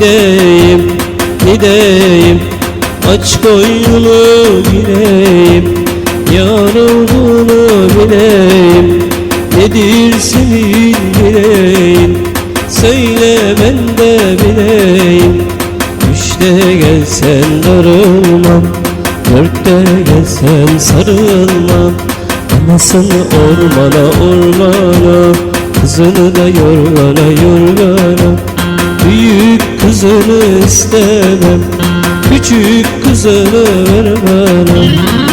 Gideyim gideyim. Aç koynunu gireyim Yar olduğunu bileyim. Nedir senin yüreğin? Söyle ben de bileyim. Üçte gelsen darılmam Dörtte gelsen sarılmam Anasını ormana ormana Kızını da yorgana yorgana. Büyük kızını istemem. Küçük kızını ver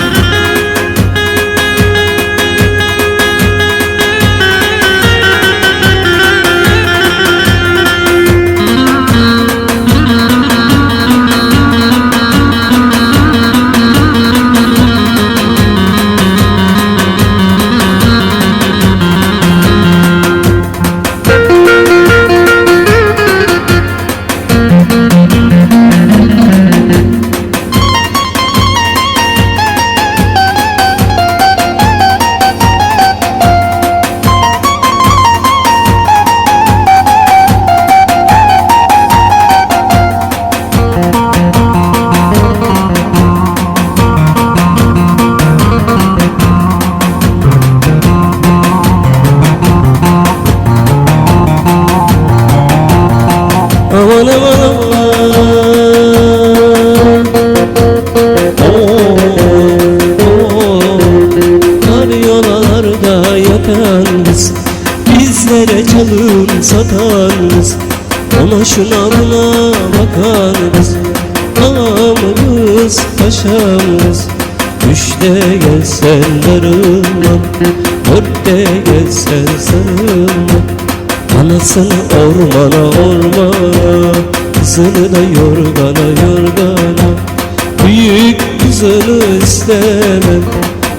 Satan kız Ona şuna buna bakan kız Ağamız paşamız Üçte gelsen darılmam Dörtte gelsen sarılmam Anasını ormana ormana Kızını da yorgana yorgana. Büyük kızını istemem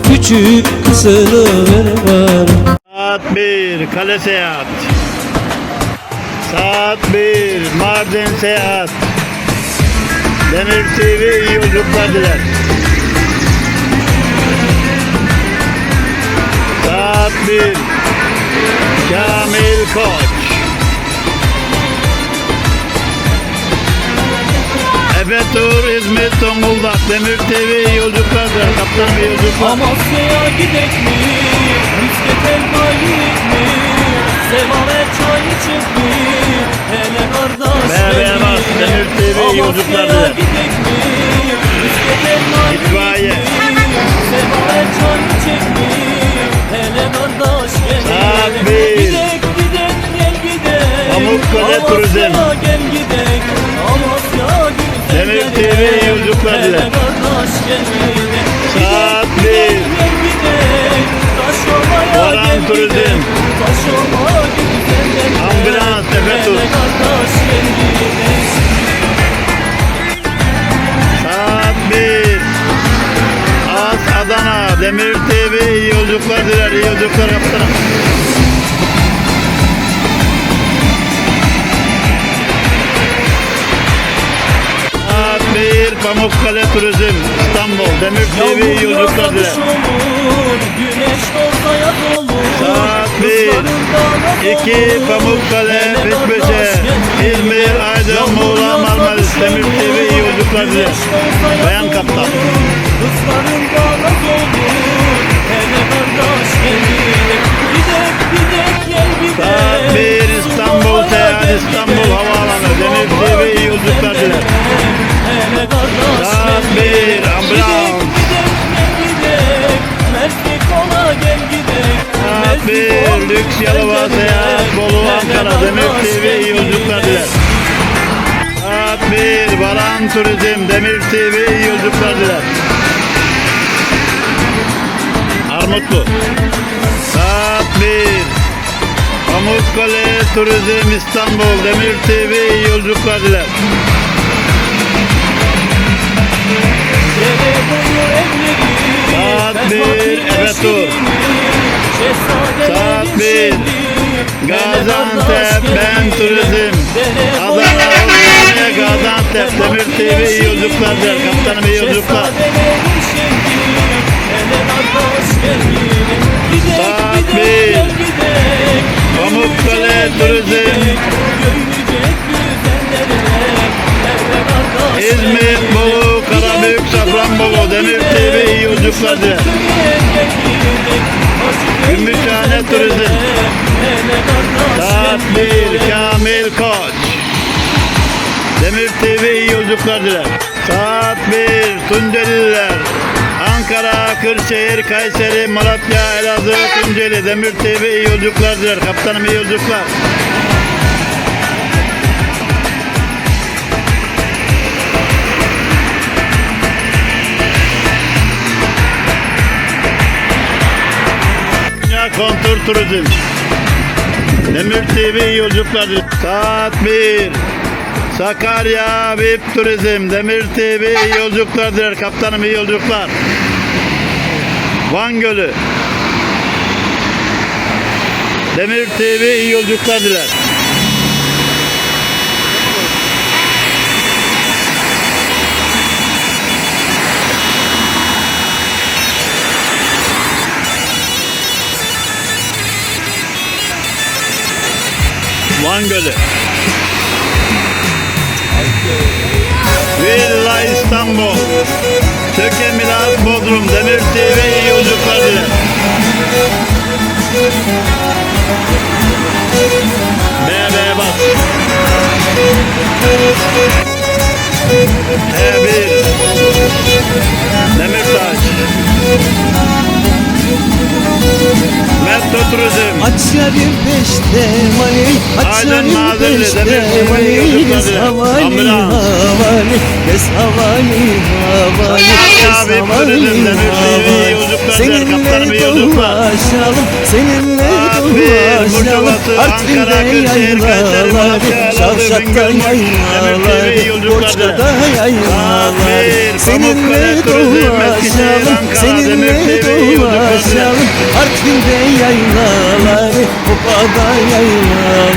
Küçük kızını ver bana. Saat 1 kale seyahat. Saat 1 Mardin seyahat. Demir TV iyi yolculuklar diler. Saat 1 Kamil Koç. Efe Tur İzmir Zonguldak Demir TV iyi yolculuklar diler. Kaptanım iyi yolculuklar. Amasya'ya gidek mi? Bir. Gidek gidek gel gidek Pamukkale Turizm. Demir TV yolculuklar Hele diler. kardeş gel gidek Saat bir. Varan Turizm. Ambulans, Tepe Demir TV iyi yolculuklar diler iyi yolculuklar Saat 1 Pamukkale Turizm İstanbul Demir TV iyi yolculuklar diler Saat bir. Kızlarında naz 2 olur. Pamukkale gel İzmir. Aydın Muğla Marmaris Demir. TV doğsa yaz Bayan kaptan. Kızlarında naz olur Hele kardeş gel gidek Gidek gel gidek. Saat 1 İstanbul gel İstanbul. Havaalanı Demir TV iyi yolculuklar diler. Hele kardeş Saat gel bir, ambulans. 1 Lüks Yalova Seyahat Bolu Ankara Demir TV iyi yolculuklar diler 1 Varan Turizm Demir TV yolculuklar diler. Armutlu. Saat 1 Pamukkale Turizm İstanbul Demir TV yolculuklar diler. Saat bir, evet dur. Saat yolculuklar der kaptanım iyi yolculuklar. Saat bir. Pamukkale Turizm. İzmir, Bolu, Karabük, Safranbolu, Demir TV iyi yolculuklar der. Gümüşhane Turizm. Saat. Kamil Koç. Demir TV iyi yolculuklar diler. Saat 1 Tunceliler. Ankara, Kırşehir, Kayseri, Malatya, Elazığ, Tunceli. Demir TV iyi yolculuklar diler. Kaptanım iyi yolculuklar. Dünya Kontur Turizm. Demir TV iyi yolculuklar. Saat 1 Sakarya VIP Turizm Demir TV iyi yolculuklar diler. Kaptanım iyi yolculuklar. Van Gölü. Demir TV iyi yolculuklar diler. Van Gölü. Bodrum. Demir TV iyi yolculuklar diler. BB bas. E1. Demirtaş. Metro Turizm. Aç yarim beşte mani Mani yolculuklar Kes dilerim. havani Ambulans. Abi, dilerim. Kaptanım, Seninle dolaşalım Seninle Artvin'de Ankara, Kırşehir, Kayseri, Malatya, yaylaları Elazığ, Şavşat'ta Bingöl, Demirciğim, yaylaları yolculuklar dilerim. Borçka'da yaylaları Abi, Seninle dolaşalım Seninle dolaşalım Artvin'de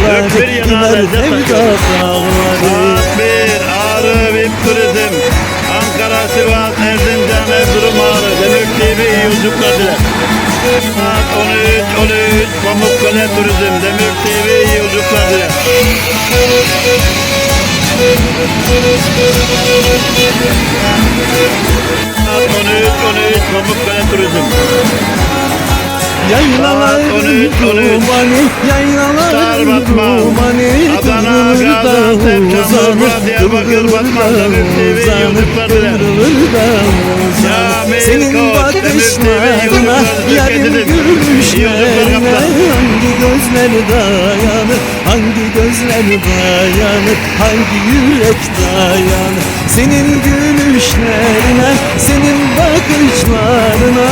Dört bir yana İner taşıyor. dağları Saat 1 Ağrı VIP Turizm. Ankara, Sivas, Erzincan, Erzurum, Ağrı Demir TV yolculuklar diler. Saat 13 13 Pamukkale Turizm Demir TV iyi yolculuklar diler. Saat 13 13 Pamukkale Turizm Yaylaların Saat 13, 13. dumanı Yaylaların dumanı. Adana, Kıvrılır da uzanır, kıvrılır da uzanır, kıvrılır da uzanır. Senin bakışlarına Yarım gülüşlerine. Hangi gözler dayanır? Hangi gözler dayanır? Hangi yürek dayanır? Senin gülüşlerine Senin bakışlarına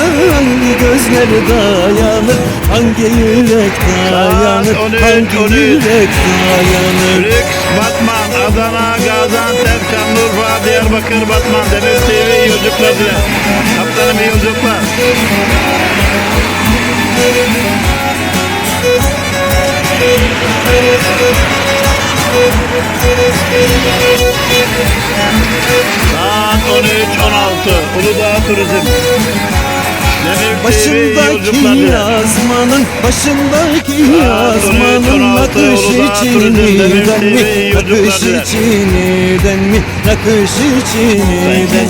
gözler dayanır Hangi yürek dayanır Hangi on üç. yürek dayanır Lüks, Batman, Adana, Gaziantep, Şanlıurfa, Diyarbakır, Batman, Demir TV iyi yolculuklar diler. Kaptanım iyi yolculuklar. Saat 13.16 Uludağ Turizm. Başındaki yazmanın Başındaki Saat 13, yazmanın 16, Nakış içiniden mi? Nakış içiniden mi? Nakış içiniden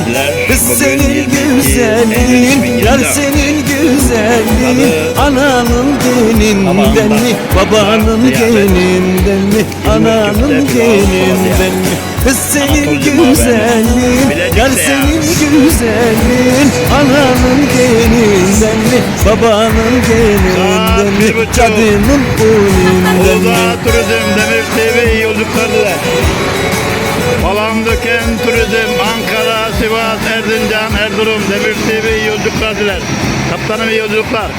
Kız senin 22 güzelliğin Yar 2024. senin güzelliğin Ananın gelinden mi? Babanın gelinden mi? Ananın gelinden mi? Kız senin güzelliğin Yar senin güzelliğin Ananın gelinden mi Babanın gelinden mi. Cadının boyundan Uludağ mi Turizm, Demir TV iyi yolculuklar diler. Palandöken Turizm, Ankara, Sivas, Erzincan, Erzurum, Demir TV iyi yolculuklar diler. Kaptanım iyi yolculuklar.